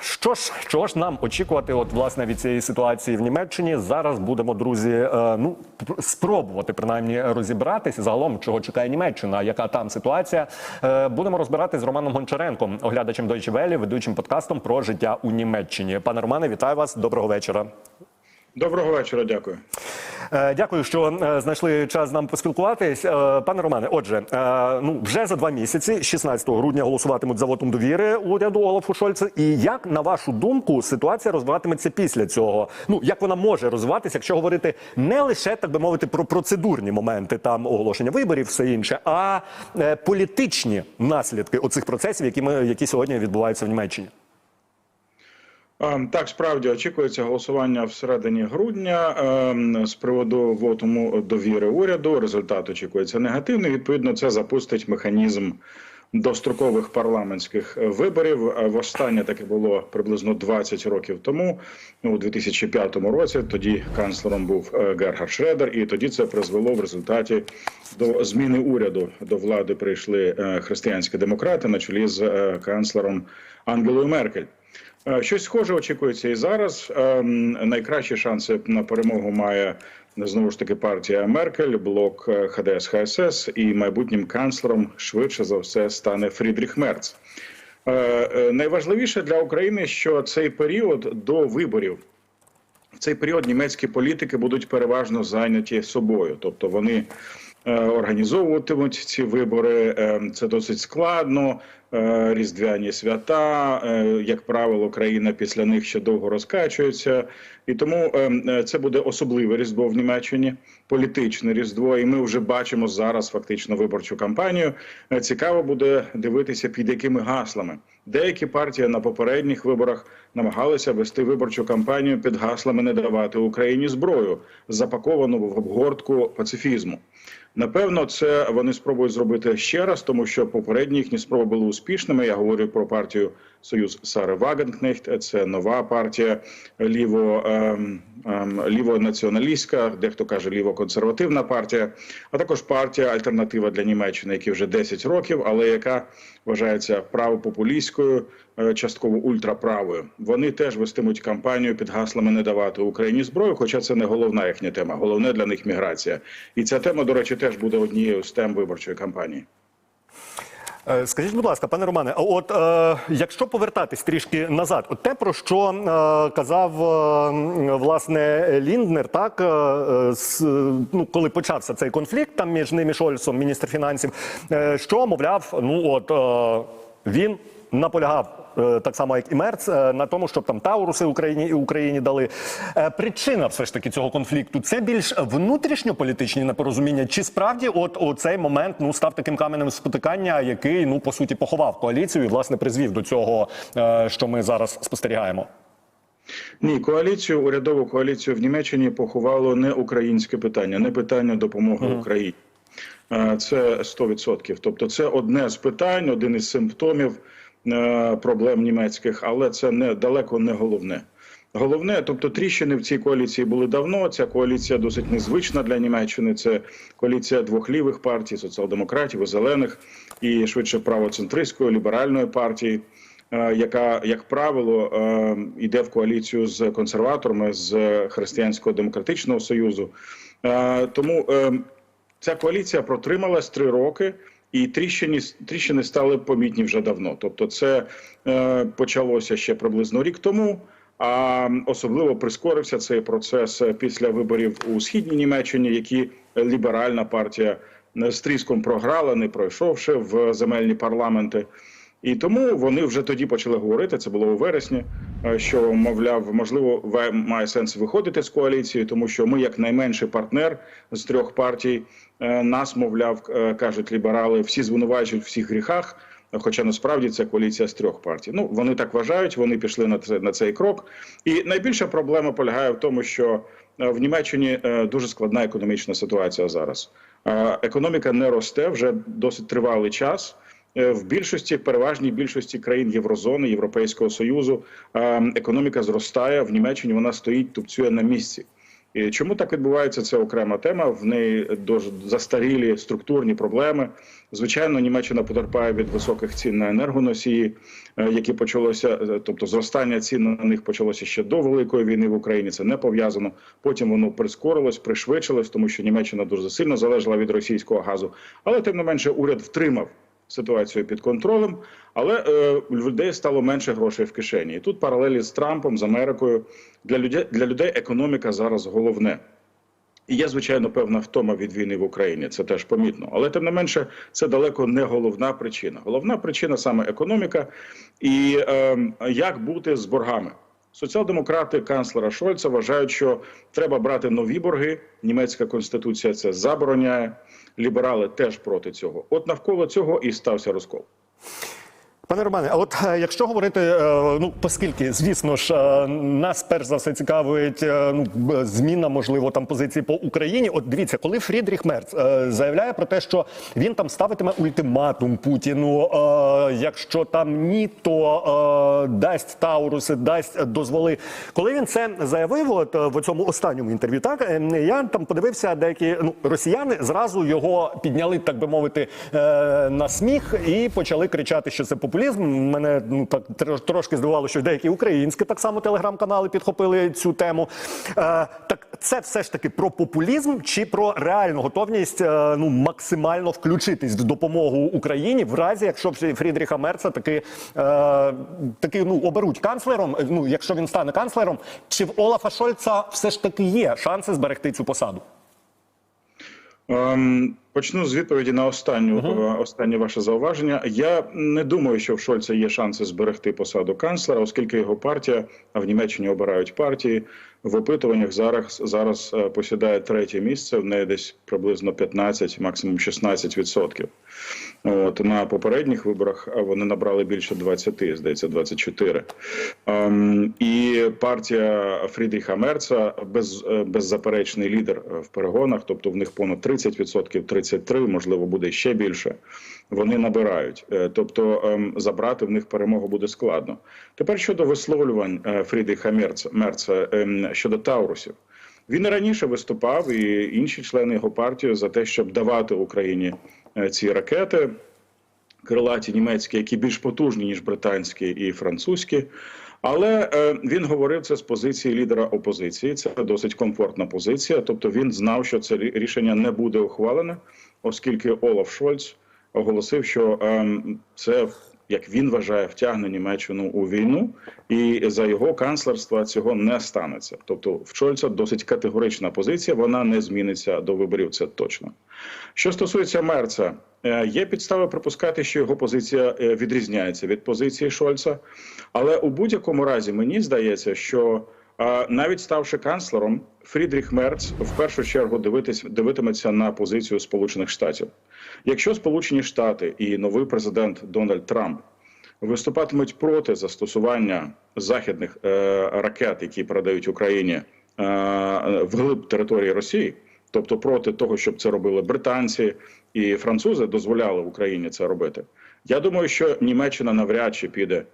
Що ж, чого ж нам очікувати, от власне від цієї ситуації в Німеччині? Зараз будемо, друзі, е, ну пр- спробувати принаймні розібратися загалом, чого чекає Німеччина, яка там ситуація. Е, Будемо розбирати з Романом Гончаренком, оглядачем Deutsche Welle, ведучим подкастом про життя у Німеччині. Пане Романе, вітаю вас. Доброго вечора. Доброго вечора, дякую. Е, Дякую, що е, знайшли час з нами поспілкуватись. Е, Пане Романе, отже, ну вже за два місяці, 16 грудня, голосуватимуть за вотом довіри уряду Олафу Шольцу. І як на вашу думку ситуація розвиватиметься після цього? Ну як вона може розвиватися, якщо говорити не лише так би мовити про процедурні моменти там оголошення виборів, все інше, а політичні наслідки оцих процесів, які ми які сьогодні відбуваються в Німеччині? Ем, Так, справді очікується голосування всередині грудня ем, з приводу вотуму довіри уряду. Результат очікується негативний. Відповідно, це запустить механізм дострокових парламентських виборів. Е, Востаннє таке було приблизно 20 років тому, у 2005 році. Тоді канцлером був е, Герхард Шредер, і тоді це призвело в результаті до зміни уряду. До влади прийшли е, християнські демократи на чолі з канцлером Ангелою Меркель. Е, Щось схоже очікується і зараз. Ем, Найкращі шанси на перемогу має знову ж таки партія Меркель, блок е, ХДС ХСС і майбутнім канцлером швидше за все стане Фрідріх Мерц. Е, Найважливіше для України, що цей період до виборів. В цей період німецькі політики будуть переважно зайняті собою, тобто вони організовуватимуть ці вибори. Е, Це досить складно. Е, Різдвяні свята, е, як правило, країна після них ще довго розкачується, і тому е, це буде особливе різдво в Німеччині, політичне різдво. І ми вже бачимо зараз фактично виборчу кампанію. Цікаво буде дивитися, під якими гаслами. Деякі партії на попередніх виборах намагалися вести виборчу кампанію під гаслами не давати Україні зброю, запаковану в обгортку пацифізму. Напевно, це вони спробують зробити ще раз, тому що попередні їхні спроби були успішними. Я говорю про партію Союз Сари Вагенкнехт. Це нова партія ліво, ем, ем, лівонаціоналістська, дехто каже лівоконсервативна партія, а також партія Альтернатива для Німеччини, які вже 10 років, але яка вважається правопопулістською, е, частково ультраправою. Вони теж вестимуть кампанію під гаслами не давати Україні зброю, хоча це не головна їхня тема. Головне для них міграція. І ця тема, до речі, теж буде однією з тем виборчої кампанії. Е, Скажіть, будь ласка, пане Романе, от е, якщо повертатись трішки назад, от те, про що е, казав е, власне Лінднер, так е, с, з, е, ну, коли почався цей конфлікт там між ним і Шольцом, міністр фінансів, е, що мовляв, ну от е, він наполягав. е, Так само, як і Мерц, е, на тому, щоб там Тауруси Україні і Україні дали. Е, Причина все ж таки цього конфлікту це більш внутрішньополітичні непорозуміння, чи справді, от у цей момент ну став таким каменем спотикання, який ну по суті поховав коаліцію і власне призвів до цього, що ми зараз спостерігаємо. Ні, коаліцію, урядову коаліцію в Німеччині поховало не українське питання, не питання допомоги Україні. Е, Це 100%. Тобто, це одне з питань, один із симптомів проблем німецьких, але це не далеко не головне. Головне, тобто тріщини в цій коаліції були давно. Ця коаліція досить незвична для Німеччини. Це коаліція двох лівих партій, соціал-демократів зелених, і швидше правоцентристської ліберальної партії е, яка, як правило, е, йде в коаліцію з консерваторами з Християнського демократичного союзу. Е, Тому е, ця коаліція протрималась три роки. І тріщини, тріщини стали помітні вже давно. Тобто, це е, почалося ще приблизно рік тому. А особливо прискорився цей процес після виборів у східній Німеччині, які ліберальна партія з тріском програла, не пройшовши в земельні парламенти. І тому вони вже тоді почали говорити. Це було у вересні. е, Що мовляв, можливо, має сенс виходити з коаліції, тому що ми, як найменший партнер з трьох партій, е, нас мовляв, е, кажуть ліберали, всі звинувачують в всіх гріхах. Хоча насправді це коаліція з трьох партій. Ну вони так вважають. Вони пішли на це на цей крок. І найбільша проблема полягає в тому, що в Німеччині дуже складна економічна ситуація зараз. Економіка не росте вже досить тривалий час. Е, В більшості, переважній більшості країн Єврозони, Європейського союзу, е, економіка зростає в Німеччині. Вона стоїть, тупцює на місці. І чому так відбувається? Це окрема тема. В неї застарілі структурні проблеми. Звичайно, Німеччина потерпає від високих цін на енергоносії, е, які почалося, тобто зростання цін на них почалося ще до великої війни в Україні. Це не пов'язано. Потім воно прискорилось, пришвидшилось, тому що Німеччина дуже сильно залежала від російського газу. Але тим не менше, уряд втримав ситуацію під контролем, але е, у людей стало менше грошей в кишені. І тут паралелі з Трампом, з Америкою для людей для людей економіка зараз головне. І є, звичайно, певна втома від війни в Україні. Це теж помітно. Але тим не менше, це далеко не головна причина. Головна причина саме економіка і е, як бути з боргами. Соціал-демократи канцлера Шольца вважають, що треба брати нові борги. Німецька конституція це забороняє. Ліберали теж проти цього. От навколо цього і стався розкол. Пане Романе, а от е, якщо говорити, е, ну оскільки, звісно ж, е, нас перш за все цікавить ну, зміна, можливо, там позиції по Україні. От дивіться, коли Фрідріх Мерц заявляє про те, що він там ставитиме ультиматум Путіну, якщо там ні, то дасть Тауруси, дасть дозволи. Коли він це заявив, от в цьому останньому інтерв'ю, так я там подивився, деякі ну росіяни зразу його підняли, так би мовити, на сміх і почали кричати, що це популізм. Мене ну так трошки здивувало, що деякі українські так само телеграм-канали підхопили цю тему. Е, так це все ж таки про популізм чи про реальну готовність е, ну максимально включитись в допомогу Україні в разі, якщо Фрідріха Мерца таки, е, таки ну оберуть канцлером. е, Ну якщо він стане канцлером, чи в Олафа Шольца все ж таки є шанси зберегти цю посаду? Ем, почну з відповіді на останню е, останнє ваше зауваження. Я не думаю, що в Шольца є шанси зберегти посаду канцлера, оскільки його партія, а в Німеччині обирають партії. В опитуваннях зараз зараз е, посідає третє місце. В неї десь приблизно 15, максимум 16 відсотків. От на попередніх виборах вони набрали більше 20, здається, 24. Ем, і партія Фрідріха Мерца без, е, беззаперечний лідер е, в перегонах, тобто в них понад 30%, 33, можливо, буде ще більше. Вони набирають, Е, тобто ем, забрати в них перемогу буде складно. Тепер щодо висловлювань е, Фрідріха Мерца, Мерца ем, щодо Таурусів. Він раніше виступав, і інші члени його партії за те, щоб давати Україні е, ці ракети крилаті німецькі, які більш потужні ніж британські і французькі. Але е, він говорив це з позиції лідера опозиції. Це досить комфортна позиція. Тобто він знав, що це рішення не буде ухвалене, оскільки Олаф Шольц оголосив, що е, це як він вважає, втягне Німеччину у війну, і за його канцлерства цього не станеться. Тобто, в Шольца досить категорична позиція. Вона не зміниться до виборів. Це точно. Що стосується Мерца, е, є підстави припускати, що його позиція е, відрізняється від позиції Шольца. Але у будь-якому разі мені здається, що навіть ставши канцлером, Фрідріх Мерц в першу чергу дивитись, дивитиметься на позицію Сполучених Штатів. Якщо Сполучені Штати і новий президент Дональд Трамп виступатимуть проти застосування західних е, ракет, які передають Україні е, вглиб території Росії, тобто проти того, щоб це робили британці і французи, дозволяли Україні це робити. Я думаю, що Німеччина навряд чи піде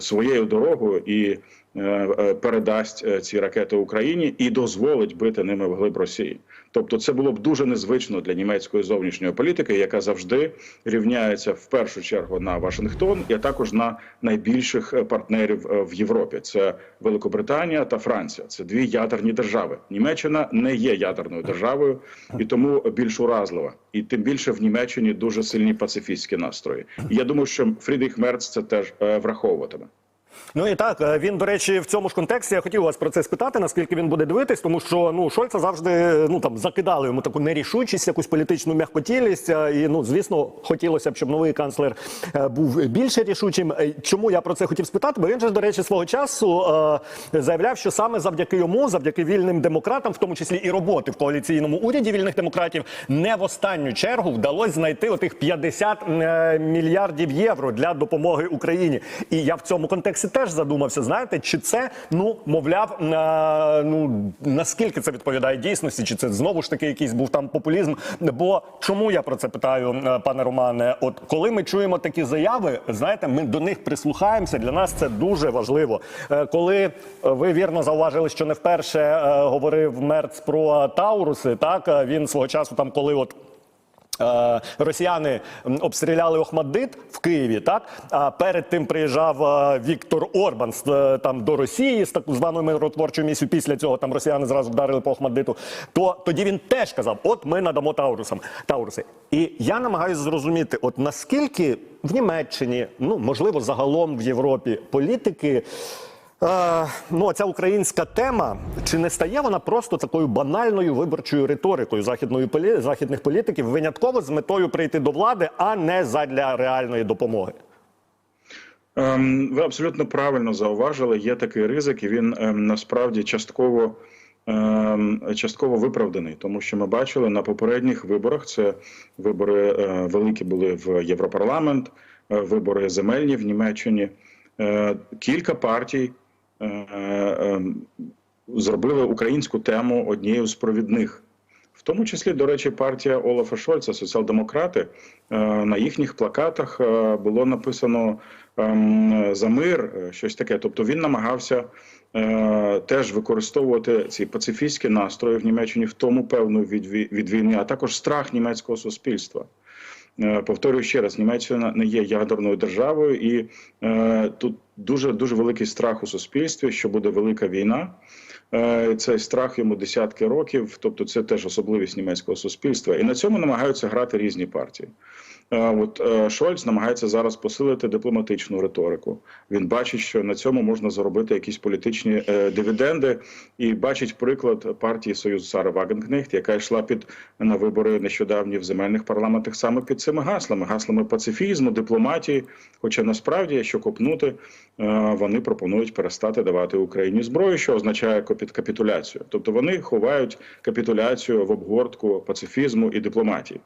своєю дорогою і е, е, передасть е, ці ракети Україні і дозволить бити ними вглиб Росії. Тобто, це було б дуже незвично для німецької зовнішньої політики, яка завжди рівняється в першу чергу на Вашингтон і також на найбільших е, партнерів е, в Європі. Це Великобританія та Франція. Це дві ядерні держави. Німеччина не є ядерною державою і тому більш уразлива. І тим більше в Німеччині дуже сильні пацифістські настрої. І я думаю, що Фрідріх Мерц теж е, враховуватиме. Ну і так е, він, до речі, в цьому ж контексті я хотів вас про це спитати, наскільки він буде дивитись, тому що ну Шольца завжди ну там закидали йому таку нерішучість, якусь політичну м'якотілість. е, І ну звісно, хотілося б, щоб новий канцлер е, був більше рішучим. Чому я про це хотів спитати? Бо він же до речі, свого часу заявляв, що саме завдяки йому, завдяки вільним демократам, в тому числі і роботи в коаліційному уряді вільних демократів, не в останню чергу вдалося знайти отих 50 е, мільярдів євро для допомоги Україні. І я в цьому контексті теж задумався. Знаєте, чи це ну мовляв, на, ну наскільки це відповідає дійсності, чи це знову ж таки якийсь був там популізм? Бо чому я про це питаю, е, пане Романе? От коли ми чуємо такі заяви, знаєте, ми до них прислухаємося. Для нас це дуже важливо. Е, Коли е, ви вірно зауважили, що не вперше е, говорив Мерц про Тауруси, так е, він свого часу там, коли от. Е, Росіяни обстріляли Охмаддит в Києві, так а перед тим приїжджав е, Віктор Орбан е, там до Росії з так званою миротворчою місією. Після цього там росіяни зразу вдарили по Охмаддиту. То тоді він теж казав: от ми надамо Таурусам Тауруси. І я намагаюся зрозуміти, от наскільки в Німеччині, ну можливо, загалом в Європі політики. Е, ну, ця українська тема чи не стає вона просто такою банальною виборчою риторикою західної полі... західних політиків, винятково з метою прийти до влади, а не задля реальної допомоги? Ем, Ви абсолютно правильно зауважили. Є такий ризик, і він ем, насправді частково. ем, Частково виправданий, тому що ми бачили на попередніх виборах. Це вибори е, великі були в Європарламент, е, вибори земельні в Німеччині. Е, Кілька партій зробили українську тему однією з провідних. В тому числі, до речі, партія Олафа Шольца, соціал-демократи, е, на їхніх плакатах е, було написано ем, за мир, е, щось таке. Тобто він намагався е, теж використовувати ці пацифістські настрої в Німеччині, в тому певну від, війни, а також страх німецького суспільства. Е, Повторюю ще раз: Німеччина не є ядерною державою, і е, тут дуже дуже великий страх у суспільстві, що буде велика війна. Е, Цей страх йому десятки років, тобто це теж особливість німецького суспільства, і на цьому намагаються грати різні партії. Е, От е, Шольц намагається зараз посилити дипломатичну риторику. Він бачить, що на цьому можна заробити якісь політичні дивіденди, і бачить приклад партії Союз Сари Вагенкнехт, яка йшла під на вибори нещодавні в земельних парламентах саме під цими гаслами, гаслами пацифізму, дипломатії. Хоча насправді, якщо копнути, вони пропонують перестати давати Україні зброю, що означає капі- капітуляцію. Тобто вони ховають капітуляцію в обгортку пацифізму і дипломатії.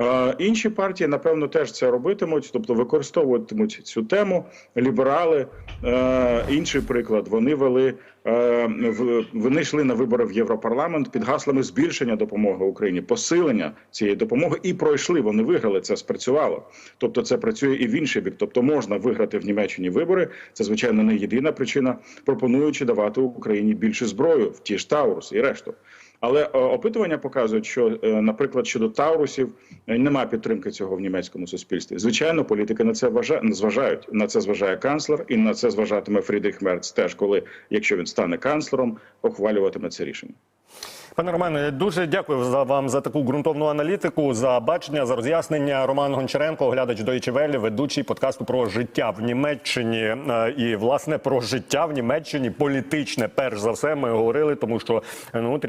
Е, Інші партії, напевно, теж це робитимуть, тобто використовуватимуть цю тему. Ліберали, е, інший приклад, вони вели. Е, Вони йшли на вибори в Європарламент під гаслами збільшення допомоги Україні, посилення цієї допомоги і пройшли. Вони виграли. Це спрацювало. Тобто, це працює і в інший бік. Тобто, можна виграти в Німеччині вибори. Це звичайно не єдина причина, пропонуючи давати Україні більше зброю в ті ж Таурус і решту. Але е, опитування показують, що, е, наприклад, щодо Таурусів е, немає підтримки цього в німецькому суспільстві. Звичайно, політики на це вважа- зважають. На це зважає канцлер, і на це зважатиме Фрідріх Мерц теж, коли, якщо він стане канцлером, ухвалюватиме це рішення. Пане Романе, дуже дякую за вам за таку ґрунтовну аналітику, за бачення, за роз'яснення. Роман Гончаренко, оглядач Deutsche Welle, ведучий подкасту про життя в Німеччині і власне про життя в Німеччині політичне. Перш за все, ми говорили, тому що ну трішки.